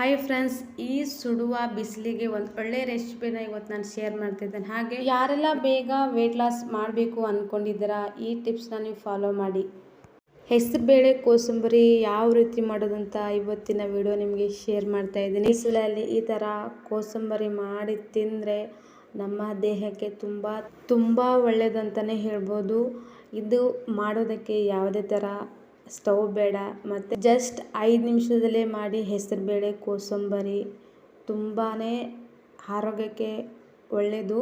Hi friends ಈ ಸುಡುವ ಬಿಸಿಲಿಗೆ ಒಂದು ಒಳ್ಳೆ ರೆಸಿಪಿನ ಇವತ್ತು ನಾನು ಶೇರ್ ಮಾಡ್ತಿದ್ದೇನೆ. ಹಾಗೆ ಯಾರೆಲ್ಲ ಬೇಗ ವೆಯ್ಟ್ ಲಾಸ್ ಮಾಡಬೇಕು ಅಂದ್ಕೊಂಡಿದ್ದೀರಾ ಈ ಟಿಪ್ಸ್ನ ನೀವು ಫಾಲೋ ಮಾಡಿ. ಹೆಸರುಬೇಳೆ ಕೋಸಂಬರಿ ಯಾವ ರೀತಿ ಮಾಡೋದಂತ ಇವತ್ತಿನ ವಿಡಿಯೋ ನಿಮಗೆ ಶೇರ್ ಮಾಡ್ತಾ ಇದ್ದೀನಿ. ಬಿಸಿಲಲ್ಲಿ ಈ ಥರ ಕೋಸಂಬರಿ ಮಾಡಿ ತಿಂದರೆ ನಮ್ಮ ದೇಹಕ್ಕೆ ತುಂಬ ತುಂಬ ಒಳ್ಳೆಯದಂತಲೇ ಹೇಳ್ಬೋದು. ಇದು ಮಾಡೋದಕ್ಕೆ ಯಾವುದೇ ಥರ ಸ್ಟವ್ ಬೇಡ. ಮತ್ತು ಜಸ್ಟ್ ಐದು ನಿಮಿಷದಲ್ಲೇ ಮಾಡಿ ಹೆಸರುಬೇಳೆ ಕೋಸಂಬರಿ ತುಂಬಾ ಆರೋಗ್ಯಕ್ಕೆ ಒಳ್ಳೆಯದು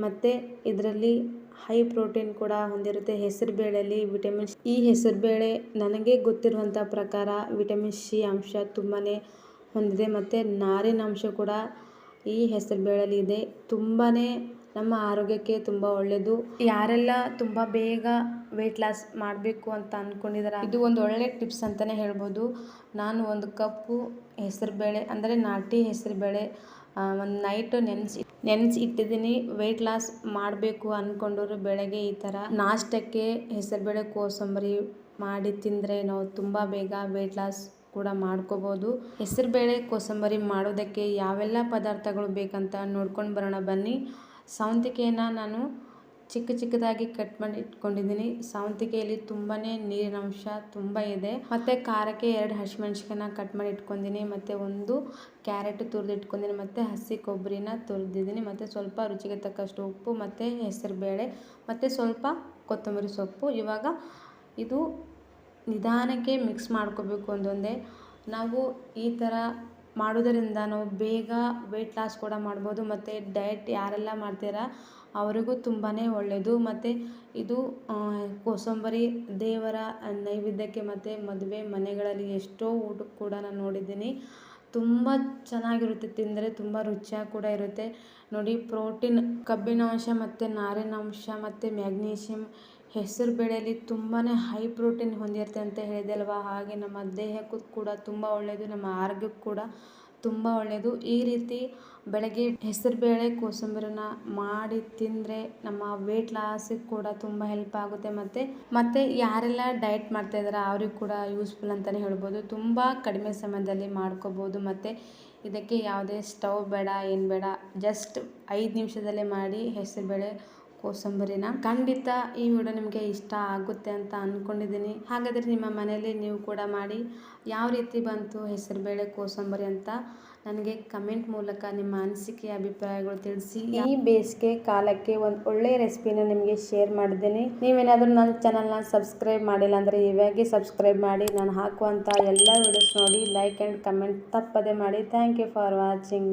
ಮತ್ತು ಇದರಲ್ಲಿ ಹೈ ಪ್ರೋಟೀನ್ ಕೂಡ ಹೊಂದಿರುತ್ತೆ. ಹೆಸರು ಬೇಳೆಯಲ್ಲಿ ವಿಟಮಿನ್ ಈ ಹೆಸರುಬೇಳೆ ನನಗೆ ಗೊತ್ತಿರುವಂಥ ಪ್ರಕಾರ ವಿಟಮಿನ್ ಸಿ ಅಂಶ ತುಂಬಾ ಹೊಂದಿದೆ. ಮತ್ತು ನಾರಿನ ಅಂಶ ಕೂಡ ಈ ಹೆಸರು ಬೇಳೆಯಲ್ಲಿ ಇದೆ. ತುಂಬಾ ನಮ್ಮ ಆರೋಗ್ಯಕ್ಕೆ ತುಂಬ ಒಳ್ಳೆಯದು ಯಾರೆಲ್ಲ ತುಂಬ ಬೇಗ ವೆಯ್ಟ್ ಲಾಸ್ ಮಾಡಬೇಕು ಅಂತ ಅಂದ್ಕೊಂಡಿದ್ದಾರೆ ಇದು ಒಂದು ಒಳ್ಳೆಯ ಟಿಪ್ಸ್ ಅಂತಲೇ ಹೇಳ್ಬೋದು. ನಾನು ಒಂದು ಕಪ್ಪು ಹೆಸರುಬೇಳೆ, ಅಂದರೆ ನಾಟಿ ಹೆಸರುಬೇಳೆ ಒಂದು ನೈಟ್ ನೆನೆಸಿ ನೆನೆಸಿ ಇಟ್ಟಿದ್ದೀನಿ. ವೆಯ್ಟ್ ಲಾಸ್ ಮಾಡಬೇಕು ಅಂದ್ಕೊಂಡವರು ಬೆಳಗ್ಗೆ ಈ ಥರ ನಾಷ್ಟಕ್ಕೆ ಹೆಸರುಬೇಳೆ, ಕೋಸಂಬರಿ ಮಾಡಿ ತಿಂದರೆ ನಾವು ತುಂಬ ಬೇಗ ವೆಯ್ಟ್ ಲಾಸ್ ಕೂಡ ಮಾಡ್ಕೋಬೋದು. ಹೆಸರುಬೇಳೆ, ಕೋಸಂಬರಿ ಮಾಡೋದಕ್ಕೆ ಯಾವೆಲ್ಲ ಪದಾರ್ಥಗಳು ಬೇಕಂತ ನೋಡ್ಕೊಂಡು ಬರೋಣ ಬನ್ನಿ. ಸೌಂತಿಗೆಯನ್ನು ನಾನು ಚಿಕ್ಕ ಚಿಕ್ಕದಾಗಿ ಕಟ್ ಮಾಡಿ ಇಟ್ಕೊಂಡಿದ್ದೀನಿ ಸೌಂತಿಕೆಯಲ್ಲಿ ತುಂಬಾ ನೀರಿನಂಶ ತುಂಬ ಇದೆ. ಮತ್ತು ಖಾರಕ್ಕೆ ಎರಡು ಹಸಿಮೆಣ್ಸಿಕಾಯನ್ನ ಕಟ್ ಮಾಡಿ ಇಟ್ಕೊಂಡಿದ್ದೀನಿ ಮತ್ತು ಒಂದು ಕ್ಯಾರೆಟ್ ತುರಿದು ಇಟ್ಕೊಂಡಿದ್ದೀನಿ ಮತ್ತು ಹಸಿ ಕೊಬ್ಬರಿನ ತುರಿದಿದ್ದೀನಿ. ಮತ್ತು ಸ್ವಲ್ಪ ರುಚಿಗೆ ತಕ್ಕಷ್ಟು ಉಪ್ಪು, ಮತ್ತು ಹೆಸರುಬೇಳೆ, ಮತ್ತು ಸ್ವಲ್ಪ ಕೊತ್ತಂಬರಿ ಸೊಪ್ಪು. ಇವಾಗ ಇದು ನಿಧಾನಕ್ಕೆ ಮಿಕ್ಸ್ ಮಾಡ್ಕೋಬೇಕು ಒಂದೊಂದೇ ನಾವು ಈ ಥರ ಮಾಡೋದರಿಂದ ನಾವು ಬೇಗ ವೆಯ್ಟ್ ಲಾಸ್ ಕೂಡ ಮಾಡ್ಬೋದು. ಮತ್ತು ಡಯಟ್ ಯಾರೆಲ್ಲ ಮಾಡ್ತೀರಾ, ಅವರಿಗೂ ತುಂಬಾ ಒಳ್ಳೆಯದು ಮತ್ತು ಇದು ಕೋಸಂಬರಿ ದೇವರ ನೈವೇದ್ಯಕ್ಕೆ ಮತ್ತು ಮದುವೆ ಮನೆಗಳಲ್ಲಿ ಎಷ್ಟೋ ಊಟಕ್ಕೆ ಕೂಡ ನಾನು ನೋಡಿದ್ದೀನಿ. ತುಂಬ ಚೆನ್ನಾಗಿರುತ್ತೆ, ತಿಂದರೆ ತುಂಬ ರುಚಿಯಾಗಿ ಕೂಡ ಇರುತ್ತೆ. ನೋಡಿ, ಪ್ರೋಟೀನ್ ಕಬ್ಬಿನಾಂಶ ಮತ್ತು ನಾರಿನಾಂಶ ಮತ್ತು ಮ್ಯಾಗ್ನೀಷಿಯಮ್ ಹೆಸರು ಬೇಳೆಯಲ್ಲಿ ತುಂಬಾ ಹೈ ಪ್ರೋಟೀನ್ ಹೊಂದಿರುತ್ತೆ ಅಂತ ಹೇಳಿದೆ ಅಲ್ವಾ ಹಾಗೆ ನಮ್ಮ ದೇಹಕ್ಕೂ ಕೂಡ ತುಂಬ ಒಳ್ಳೆಯದು ನಮ್ಮ ಆರೋಗ್ಯಕ್ಕೂ ಕೂಡ ತುಂಬ ಒಳ್ಳೆಯದು ಈ ರೀತಿ ಬೆಳಗ್ಗೆ ಹೆಸರುಬೇಳೆ ಕೋಸಂಬರಿನ ಮಾಡಿ ತಿಂದರೆ ನಮ್ಮ ವೆಯ್ಟ್ ಲಾಸಿಗೆ ಕೂಡ ತುಂಬ ಹೆಲ್ಪ್ ಆಗುತ್ತೆ. ಮತ್ತು ಮತ್ತು ಯಾರೆಲ್ಲ ಡಯಟ್ ಮಾಡ್ತಾ ಇದ್ದಾರೆ ಅವ್ರಿಗೆ ಕೂಡ ಯೂಸ್ಫುಲ್ ಅಂತಲೇ ಹೇಳ್ಬೋದು. ತುಂಬ ಕಡಿಮೆ ಸಮಯದಲ್ಲಿ ಮಾಡ್ಕೋಬೋದು. ಮತ್ತು ಇದಕ್ಕೆ ಯಾವುದೇ ಸ್ಟವ್ ಬೇಡ, ಏನು ಬೇಡ ಜಸ್ಟ್ ಐದು ನಿಮಿಷದಲ್ಲೇ ಮಾಡಿ ಹೆಸರುಬೇಳೆ ಕೋಸಂಬರಿನ ಖಂಡಿತ ಈ ವಿಡಿಯೋ ನಿಮಗೆ ಇಷ್ಟ ಆಗುತ್ತೆ ಅಂತ ಅಂದ್ಕೊಂಡಿದ್ದೀನಿ ಹಾಗಾದರೆ ನಿಮ್ಮ ಮನೆಯಲ್ಲಿ ನೀವು ಕೂಡ ಮಾಡಿ ಯಾವ ರೀತಿ ಬಂತು ಹೆಸರುಬೇಳೆ ಕೋಸಂಬರಿ ಅಂತ ನನಗೆ ಕಮೆಂಟ್ ಮೂಲಕ ನಿಮ್ಮ ಅನಿಸಿಕೆ, ಅಭಿಪ್ರಾಯಗಳು ತಿಳಿಸಿ. ಈ ಬೇಸಿಗೆ ಕಾಲಕ್ಕೆ ಒಂದು ಒಳ್ಳೆಯ ರೆಸಿಪಿನ ನಿಮಗೆ ಶೇರ್ ಮಾಡಿದ್ದೀನಿ. ನೀವೇನಾದರೂ ನನ್ನ ಚಾನಲ್ನ ಸಬ್ಸ್ಕ್ರೈಬ್ ಮಾಡಿಲ್ಲ ಅಂದರೆ ಇವಾಗೆ ಸಬ್ಸ್ಕ್ರೈಬ್ ಮಾಡಿ. ನಾನು ಹಾಕುವಂಥ ಎಲ್ಲ ವಿಡಿಯೋಸ್ ನೋಡಿ ಲೈಕ್ ಆ್ಯಂಡ್ ಕಮೆಂಟ್ ತಪ್ಪದೆ ಮಾಡಿ. Thank you for watching